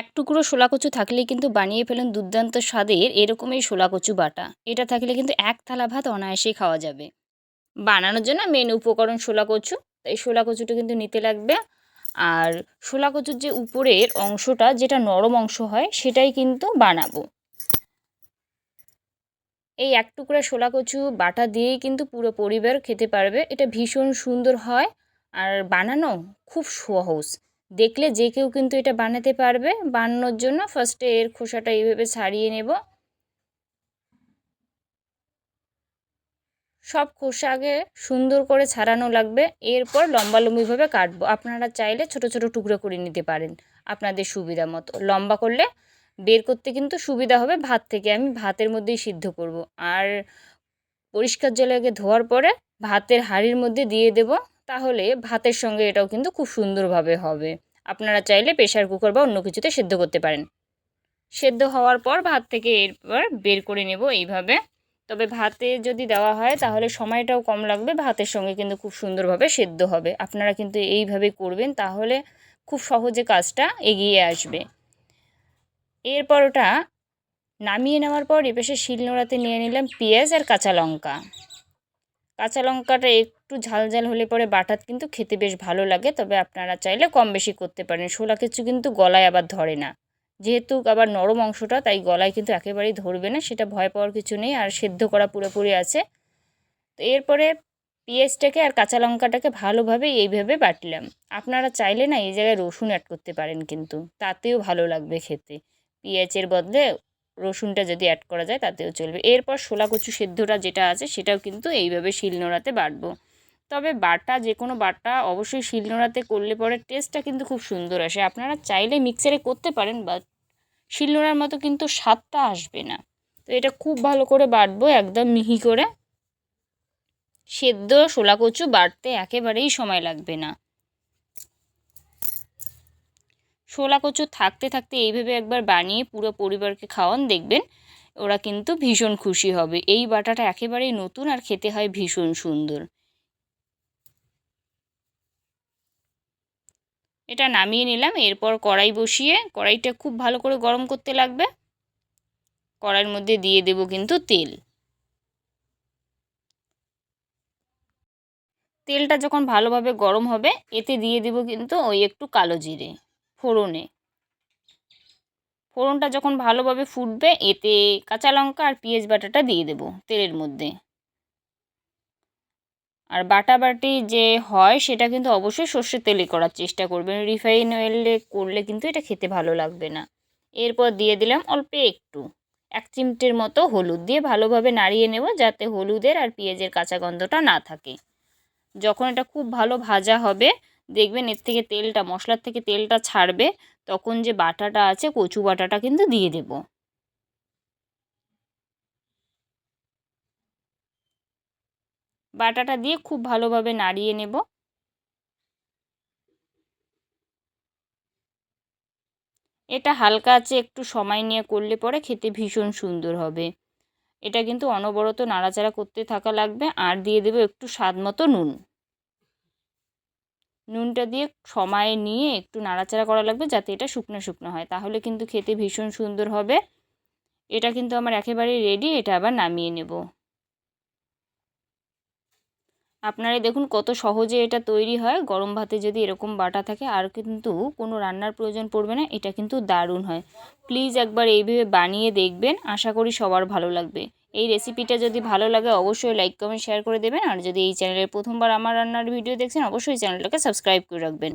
এক টুকরো শোলা কচু থাকলেই কিন্তু বানিয়ে ফেলুন দুর্দান্ত স্বাদের এরকমই শোলা কচু বাটা। এটা থাকলে কিন্তু এক থালা ভাত অনায়াসেই খাওয়া যাবে। বানানোর জন্য মেন উপকরণ শোলা কচু এই শোলা কচুটা কিন্তু নিতে লাগবে। আর শোলা কচুর যে উপরের অংশটা, যেটা নরম অংশ হয়, সেটাই কিন্তু বানাবো। এই এক টুকরা শোলা কচু বাটা দিয়েই কিন্তু পুরো পরিবার খেতে পারবে। এটা ভীষণ সুন্দর হয়। আর বানানো খুব সহজ। দেখলে যে কেউ কিন্তু এটা বানাতে পারবে। বানানোর জন্য ফার্স্টে এর খোসাটা এইভাবে ছাড়িয়ে নেব। সব খোসা আগে সুন্দর করে ছাড়ানো লাগবে। এরপর লম্বা লম্বিভাবে কাটবো। আপনারা চাইলে ছোট ছোট টুকরো করে নিতে পারেন আপনাদের সুবিধা মতো। লম্বা করলে বের করতে কিন্তু সুবিধা হবে ভাত থেকে। আমি ভাতের মধ্যেই সিদ্ধ করব। আর পরিষ্কার জলে ধোয়ার পরে ভাতের হাঁড়ির মধ্যে দিয়ে দেব। তাহলে ভাতের সঙ্গে এটাও কিন্তু খুব সুন্দরভাবে হবে। আপনারা চাইলে প্রেশার কুকার বা অন্য কিছুতে সেদ্ধ করতে পারেন। সেদ্ধ হওয়ার পর ভাত থেকে এরপর বের করে নেব এইভাবে। তবে ভাতে যদি দেওয়া হয়, তাহলে সময়টাও কম লাগবে, ভাতের সঙ্গে কিন্তু খুব সুন্দরভাবে সেদ্ধ হবে। আপনারা কিন্তু এইভাবে করবেন, তাহলে খুব সহজে কাজটা এগিয়ে আসবে। এরপর ওটা নামিয়ে নেওয়ার পর এপাশে শিলনোড়াতে নিয়ে নিলাম পেঁয়াজ আর কাঁচা লঙ্কা। কাঁচা লঙ্কাটা একটু ঝাল ঝাল হলে পরে বাটাত কিন্তু খেতে বেশ ভালো লাগে, তবে আপনারা চাইলে কম বেশি করতে পারেন। শোলা কিছু কিন্তু গলায় আবার ধরে না। যেহেতু আবার নরম অংশটা, তাই গলায় কিন্তু একেবারেই ধরবে না, সেটা ভয় পাওয়ার কিছু নেই, আর সেদ্ধ করা পুরোপুরি আছে। তো এরপরে পেঁয়াজটাকে আর কাঁচা লঙ্কাটাকে ভালোভাবে এইভাবে বাটলাম। আপনারা চাইলে না এই জায়গায় রসুন অ্যাড করতে পারেন কিন্তু, তাতেও ভালো লাগবে খেতে। পেঁয়াজের বদলে রসুনটা যদি অ্যাড করা যায় তাতেও চলবে। এরপর শোলা কচু সেদ্ধটা যেটা আছে সেটাও কিন্তু এইভাবে শিলনোড়াতে বাটবো। তবে বাটা যে কোনো বাটা অবশ্যই শিলনোড়াতে করলে পরে টেস্টটা কিন্তু খুব সুন্দর আসে। আপনারা চাইলে মিক্সারে করতে পারেন বাট শিলনোড়ার মতো কিন্তু স্বাদটা আসবে না। তো এটা খুব ভালো করে বাটবো, একদম মিহি করে। সেদ্ধ শোলা কচু বাটতে একেবারেই সময় লাগবে না। শোলা কচু থাকতে থাকতে এইভাবে একবার বানিয়ে পুরো পরিবারকে খাওয়ান, দেখবেন ওরা কিন্তু ভীষণ খুশি হবে। এই বাটাটা একেবারেই নতুন আর খেতে হয় ভীষণ সুন্দর। এটা নামিয়ে নিলাম, এরপর কড়াই বসিয়ে, কড়াইটা খুব ভালো করে গরম করতে লাগবে। কড়াইয়ের মধ্যে দিয়ে দেব কিন্তু তেল। তেলটা যখন ভালোভাবে গরম হবে, এতে দিয়ে দেব কিন্তু ওই একটু কালো জিরে। ফোড়নে। ফোড়নটা যখন ভালোভাবে ফুটবে, এতে কাঁচা লঙ্কা আর পেঁয়াজ বাটাটা দিয়ে দেব তেলের মধ্যে। আর বাটা বাটি যে হয়, সেটা কিন্তু অবশ্যই সর্ষের তেলে করার চেষ্টা করবেন। রিফাইন অয়েলে করলে কিন্তু এটা খেতে ভালো লাগবে না। এরপর দিয়ে দিলাম অল্প একটু। এক চিমটের মতো হলুদ দিয়ে ভালোভাবে নাড়িয়ে নেব যাতে হলুদের আর পেঁয়াজের কাঁচা গন্ধটা না থাকে। যখন এটা খুব ভালো ভাজা হবে দেখবেন এর থেকে তেলটা, মশলার থেকে তেলটা ছাড়বে, তখন যে বাটাটা আছে, কচু বাটাটা কিন্তু দিয়ে দেব। বাটাটা দিয়ে খুব ভালোভাবে নাড়িয়ে নেব। এটা হালকা আছে, একটু সময় নিয়ে করলে পরে খেতে ভীষণ সুন্দর হবে। এটা কিন্তু অনবরত নাড়াচাড়া করতে থাকা লাগবে, আর দিয়ে দেবো একটু স্বাদ মতো নুন। নুনটা দিয়ে সময় নিয়ে একটু নাড়াচাড়া করা লাগবে যাতে এটা শুকনো শুকনো হয়। তাহলে কিন্তু খেতে ভীষণ সুন্দর হবে। এটা কিন্তু আমার একেবারেই রেডি এটা আবার নামিয়ে নেব। আপনারা দেখুন কত সহজে এটা তৈরি হয়। গরম ভাতে যদি এরকম বাটা থাকে, আর কিন্তু কোনো রান্নার প্রয়োজন পড়বে না, এটা কিন্তু দারুণ হয়। প্লিজ একবার এইভাবে বানিয়ে দেখবেন। আশা করি সবার ভালো লাগবে। এই রেসিপিটা যদি ভালো লাগে, অবশ্যই লাইক কমেন্ট শেয়ার করে দেবেন। আর যদি এই চ্যানেলের প্রথমবার আমার রান্নার ভিডিও দেখছেন, অবশ্যই চ্যানেলটাকে সাবস্ক্রাইব করে রাখবেন।